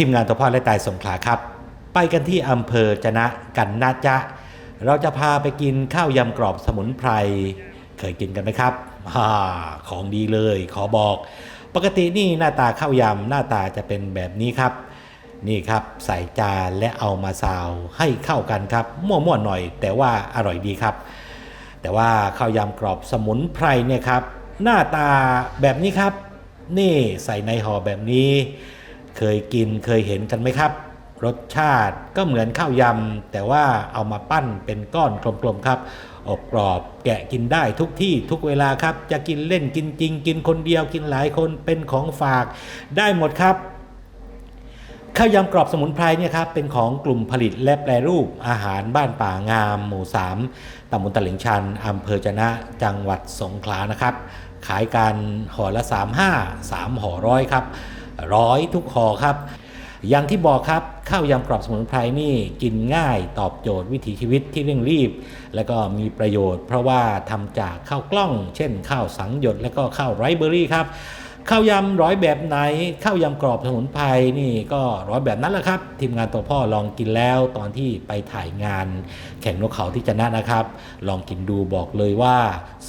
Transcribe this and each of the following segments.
ทีมงานตัวพ่อและตายสงขลาครับ ไปกันที่อำเภอจะนะกันนะจ๊ะเราจะพาไปกินข้าวยำกรอบสมุนไพร เคยกินกันไหมครับฮ่าของดีเลยขอบอก ปกตินี่หน้าตาข้าวยำหน้าตาจะเป็นแบบนี้ครับ นี่ครับใส่จานและเอามาซาวให้เข้ากันครับมั่วๆหน่อย แต่ว่าอร่อยดีครับ แต่ว่าข้าวยำกรอบสมุนไพรเนี่ยครับหน้าตาแบบนี้ครับ นี่ใส่ในห่อแบบนี้ เคยกินเคยเห็นกันไหมครับ รสชาติก็เหมือนข้าวยำ แต่ว่าเอามาปั้นเป็นก้อนกลมๆครับอบกรอบแกะกินได้ทุกที่ทุกเวลาครับ จะกินเล่นกินจริง กินคนเดียวกินหลายคนเป็นของฝากได้หมดครับข้าวยำกรอบสมุนไพรเนี่ยครับเป็นของกลุ่มผลิตและแปรรูปอาหารบ้านป่างาม หมู่ 3ตำบลตลิ่งชันอำเภอจะนะจังหวัดสงขลานะครับ ขายกันห่อละ 35 3ห่อร้อยครับ ร้อยทุกห่อครับ อย่างที่บอกครับข้าวยำกรอบสมุนไพรนี่กินง่ายตอบโจทย์วิถีชีวิตที่เร่งรีบ และก็มีประโยชน์ เพราะว่าทำจากข้าวกล้อง เช่น ข้าวสังหยดและก็ข้าวไรเบอร์รี่ครับข้าวยำร้อยแบบไหนข้าวยำกรอบสมุนไพรนี่ก็ร้อยแบบนั้นแหละครับ ทีมงานตัวพ่อลองกินแล้วตอนที่ไปถ่ายงาน แข่งนกเขาที่จะนะนะครับ ลองกินดูบอกเลยว่า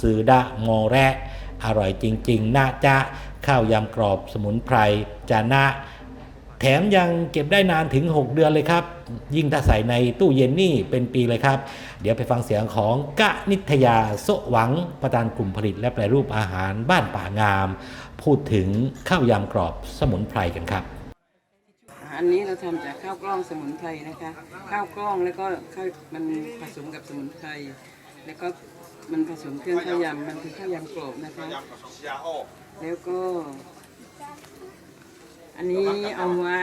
ซื้อดะมอแระอร่อยจริง ๆ น่าจะ ข้าวยำกรอบสมุนไพรจะนะ แถมยังเก็บได้นานถึง 6 เดือนเลยครับ ยิ่งถ้าใส่ในตู้เย็นนี่เป็นปีเลยครับ เดี๋ยวไปฟังเสียงของกะนิทยาโสหวังประธานกลุ่มผลิตและแปรรูปอาหารบ้านป่างาม พูดถึงข้าวยำกรอบสมุนไพรกันครับอันนี้เราทำจากข้าวกล้องสมุนไพรนะคะ ข้าวกล้องแล้วก็ข้าวมันผสมกับสมุนไพรแล้วก็ มันผสมเครื่องข้าวยำมันคือข้าวยำกรอบนะคะ แล้วก็ อันนี้เอาไว้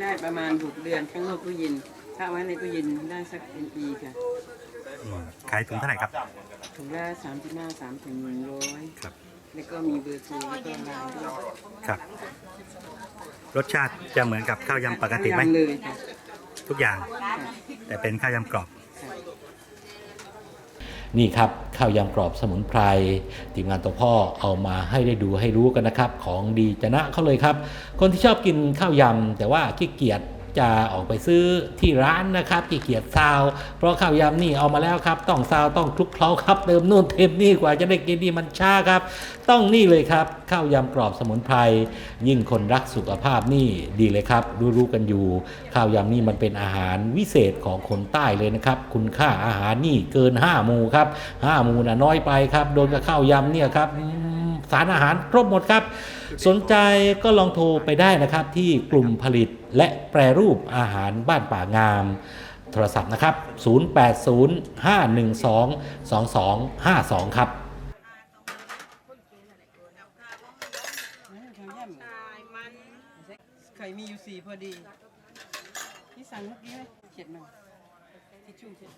ได้ประมาณหกเดือนข้างนอกตู้เย็น ถ้าเอาไว้ในตู้เย็นได้สักเป็นปีค่ะขายถุงเท่าไหร่ครับ ถุงละสามสิบห้าสามถึงหนึ่งร้อยครับ แล้วก็มีเบอร์โทรแล้วก็ไลน์ด้วยครับ รสชาติจะเหมือนกับข้าวยำปกติไหม ข้าวยำเลยค่ะทุกอย่างค่ะแต่เป็นข้าวยำกรอบค่ะ นี่ครับข้าวยำกรอบสมุนไพรทีมงานตัวพ่อเอามาให้ได้ดูให้รู้กันนะครับ ของดีจะนะเขาเลยครับ คนที่ชอบกินข้าวยำแต่ว่าขี้เกียจ จะออกไปซื้อที่ร้านนะครับขี้เกียจซาว เพราะข้าวยำนี่เอามาแล้วครับ ต้องซาวต้องคลุกเคล้าครับเติมนู่นเติมนี่กว่าจะได้กินนี่มันช้าครับ ต้องนี่เลยครับข้าวยำกรอบสมุนไพรยิ่งคนรักสุขภาพนี่ดีเลยครับ รู้ๆกันอยู่ ข้าวยำนี่มันเป็นอาหารวิเศษของคนใต้เลยนะครับ คุณค่าอาหารนี่เกิน5หมูครับ5หมู่นะน้อยไปครับโดนกับข้าวยำเนี่ยครับ สารอาหารครบหมดครับ สนใจก็ลองโทรไปได้นะครับ ที่กลุ่มผลิตและแปรรูปอาหารบ้านป่างาม โทรศัพท์นะครับ 0805122252 ครับไข่มีอยู่สี่พอดีที่สั่งเมื่อกี้ไหมเขียนมาทิชชู่เขียน